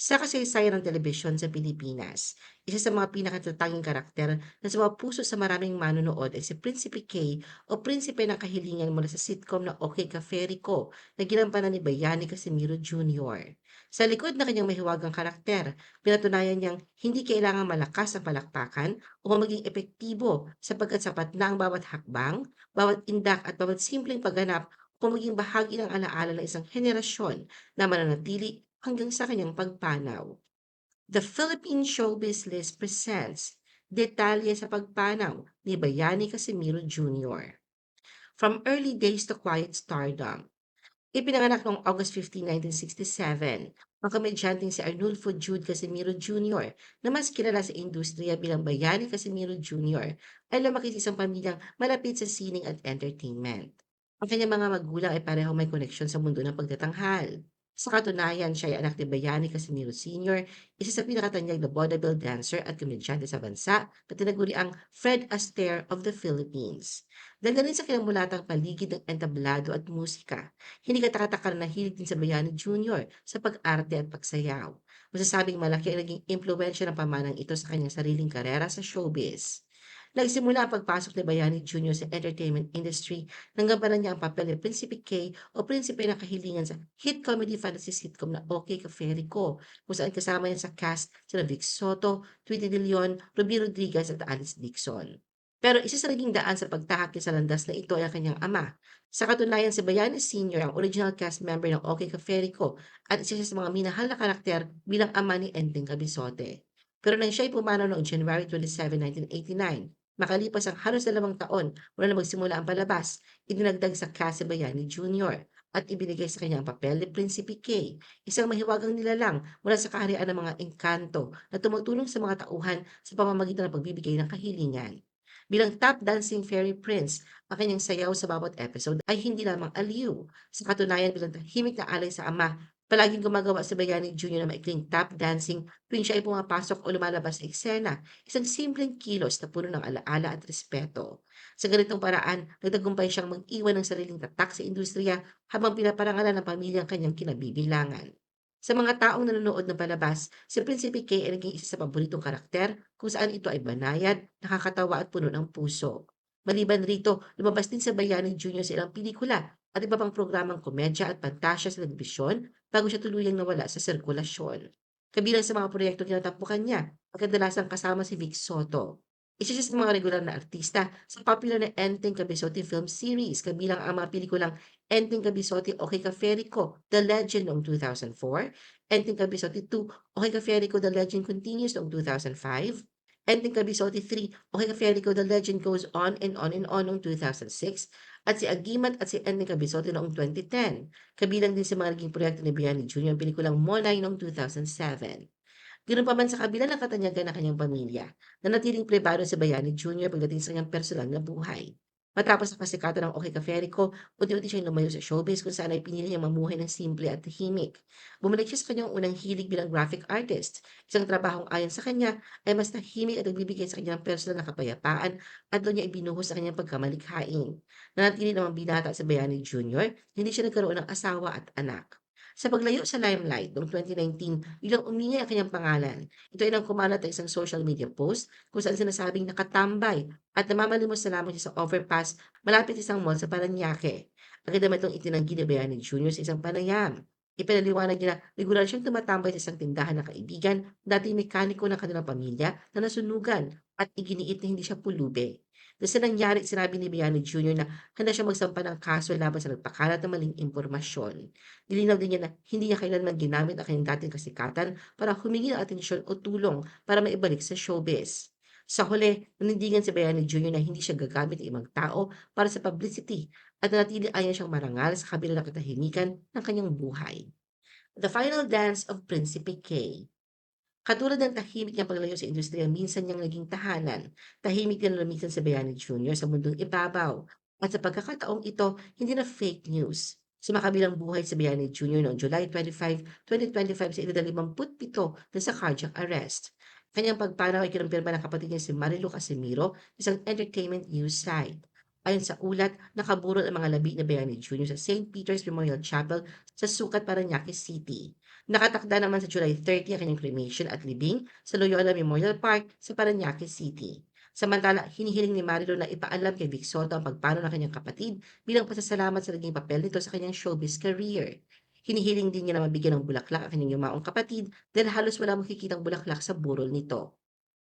Sa kasaysayan ng telebisyon sa Pilipinas, isa sa mga pinakatatanging karakter na sumapuso sa maraming manonood ay si Prinsipe K o Prinsipe ng Kahilingan mula sa sitcom na Okay Ka Ko na ginampanan ni Bayani Casimiro Jr. Sa likod ng kanyang mahiwagang karakter, pinatunayan niyang hindi kailangang malakas ang palakpakan o maging epektibo sapagkat sapat na ang bawat hakbang, bawat indak at bawat simpleng pagganap kung maging bahagi ng alaala ng isang henerasyon na mananatili hanggang sa kanyang pagpanaw. The Philippine Showbiz List presents Detalye sa Pagpanaw ni Bayani Casimiro Jr. From early days to quiet stardom, ipinanganak noong August 15, 1967, ang komedyanteng si Arnulfo Jude Casimiro Jr. na mas kilala sa industriya bilang Bayani Casimiro Jr. ay lumaki sa isang pamilyang malapit sa sining at entertainment. Ang kanyang mga magulang ay parehong may koneksyon sa mundo ng pagtatanghal. Sa katunayan, siya ay anak ni Bayani Casimiro Sr., isa sa pinakatanyag na vaudeville dancer at komedyante sa bansa na tinaguri ang Fred Astaire of the Philippines. Dahil na rin sa kinamulatang paligid ng entablado at musika, hindi katakataka na nahilig din sa Bayani Jr. sa pag-arte at pagsayaw. Masasabing malaki ang naging impluensya ng pamanang ito sa kanyang sariling karera sa showbiz. Nagsimula ang pagpasok ni Bayani Jr. sa entertainment industry nang gampanan niya ang papel ni Prinsipe K o Prinsipe ng Kahilingan sa hit comedy fantasy sitcom na Okay Ka Fairy Ko, kung saan kasama niya sa cast sina Vic Soto, Tweety De Leon, Ruby Rodriguez at Alice Dixon. Pero isa sa naging daan sa pagtahak sa landas na ito ay ang kanyang ama. Sa katunayan, si Bayani Sr. ang original cast member ng Fairy Ko at isa siya sa mga minahal na karakter bilang ama ni Enteng Cabisote. Pero nang siya ay pumanaw noong January 27, 1989, Makalipas ang halos dalawang taon mula na magsimula ang palabas, idinagdag sa cast si Bayani Jr. at ibinigay sa kanya ang papel ni Prinsipe K, isang mahiwagang nilalang mula sa kaharian ng mga engkanto na tumutulong sa mga tauhan sa pamamagitan ng pagbibigay ng kahilingan. Bilang top dancing fairy prince, ang kanyang sayaw sa bawat episode ay hindi lamang aliw. Sa katunayan bilang tahimik na alay sa ama Palaging gumagawa si Bayani Jr. ng maikling tap dancing tuwing siya ay pumapasok o lumalabas sa eksena, isang simpleng kilos na puno ng alaala at respeto. Sa ganitong paraan, nagtagumpay siyang mag-iwan ng sariling tatak sa industriya habang pinaparangalan ng pamilyang kanyang kinabibilangan. Sa mga taong nanonood ng palabas, si Prinsipe K ay naging isa sa paboritong karakter kung saan ito ay banayad, nakakatawa at puno ng puso. Maliban rito, lumabas din sa Bayani Jr. sa ilang pelikula at iba pang programang komedya at pantasya sa telebisyon bago siya tuluyang nawala sa sirkulasyon. Kabilang sa mga proyektong kinatampukan niya, ang kadalasang kasama si Vic Soto. Isa siya sa mga regular na artista sa popular na Enteng Cabisote film series kabilang ang mga pelikulang Enteng Cabisote Okay Ka Ko, The Legend noong 2004, Enteng Cabisote 2, Okay Ka Ko, The Legend Continues noong 2005, Enteng Cabisote 3, Okay Ka Fairy Ko, The Legend Goes On and On and On noong 2006, at si Agimat at si Enrique Cabisote noong 2010. Kabilang din sa mga naging proyekto ni Biani Jr. ang pelikulang Monay noong 2007. Ganoon pa man sa kabila ng katanyagan ng kanyang pamilya, nanatiling pribado si Bayani Jr. pagdating sa kanyang personal na buhay. Matapos ang kasikatan ng Okay Ka Ferico, unti-unti siyang lumayo sa showbiz kung saan ay pinili niyang mamuhay ng simple at tahimik. Bumalik siya sa kanyang unang hilig bilang graphic artist, isang trabahong ayon sa kanya ay mas tahimik at nagbibigay sa kanyang personal na kapayapaan at doon niya ibinuhos sa kanyang pagkamalikhain. Nanatili namang binata sa Bayani Jr., hindi siya nagkaroon ng asawa at anak. Sa paglayo sa limelight noong 2019, biglang umingay ang kanyang pangalan. Ito ay nang kumalat ang isang social media post kung saan sinasabing nakatambay at namamalimos na lamang siya sa overpass malapit sa isang mall sa Paranaque. Agad naman itong itinanggi ni Bayani Jr. sa isang panayam. Ipinaliwanag niya na regular siyang tumatambay sa isang tindahan ng kaibigan, dating mekaniko ng kanilang pamilya na nasunugan at iginiit na hindi siya pulube. Doon sa nangyari, sinabi ni Biani Jr. na handa siya magsampa ng kaso laban sa nagpakalat ng maling impormasyon. Nilinaw din niya na hindi niya kailanman ginamit ang kanyang dating kasikatan para humingi ng atensyon o tulong para maibalik sa showbiz. Sa huli, nanindigan si Bayani Jr. na hindi siya gagamit ng ibang tao para sa publicity at nanatili ayan siyang marangal sa kabila ng katahimikan ng kanyang buhay. The Final Dance of Principe K Katulad ng tahimik niyang paglayo sa industriya, minsan niyang naging tahanan. Tahimik din lumisan si Bayani Jr. sa mundong ibabaw. At sa pagkakataong ito, hindi na fake news. Sa makabilang buhay si Bayani Jr. noong July 25, 2025 sa edad 57 na sa cardiac arrest. Kanyang pagpanaw ay kinumpirma ng kapatid niya si Marilu Casimiro, isang entertainment news site. Ayon sa ulat, nakaburol ang mga labi ni Bayani Jr. sa St. Peter's Memorial Chapel sa Sukat, Paranaque City. Nakatakda naman sa July 30 ang kanyang cremation at libing sa Loyola Memorial Park sa Parañaque City. Samantala, hinihiling ni Marilo na ipaalam kay Vic Soto ang pagpano ng kanyang kapatid bilang pasasalamat sa naging papel nito sa kanyang showbiz career. Hinihiling din niya na mabigyan ng bulaklak ang kanyang yumaong kapatid dahil halos wala makikitang bulaklak sa burol nito.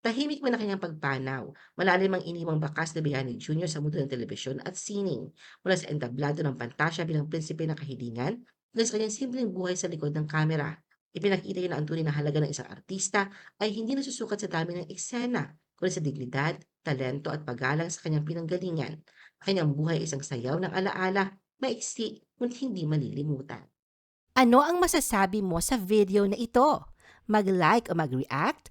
Tahimik man ang kanyang pagpanaw, malalim ang iniwang bakas na Bayani Jr. sa mundo ng telebisyon at sining, mula sa entablado ng Pantasya bilang prinsipe ng kahilingan, hanggang sa kanyang simpleng buhay sa likod ng kamera. Ipinakita niya na ang tunay na halaga ng isang artista ay hindi nasusukat sa dami ng eksena, kundi sa dignidad, talento at paggalang sa kanyang pinanggalingan. Ang kanyang buhay ay isang sayaw ng alaala, maiksi, ngunit hindi malilimutan. Ano ang masasabi mo sa video na ito? Mag-like o mag-react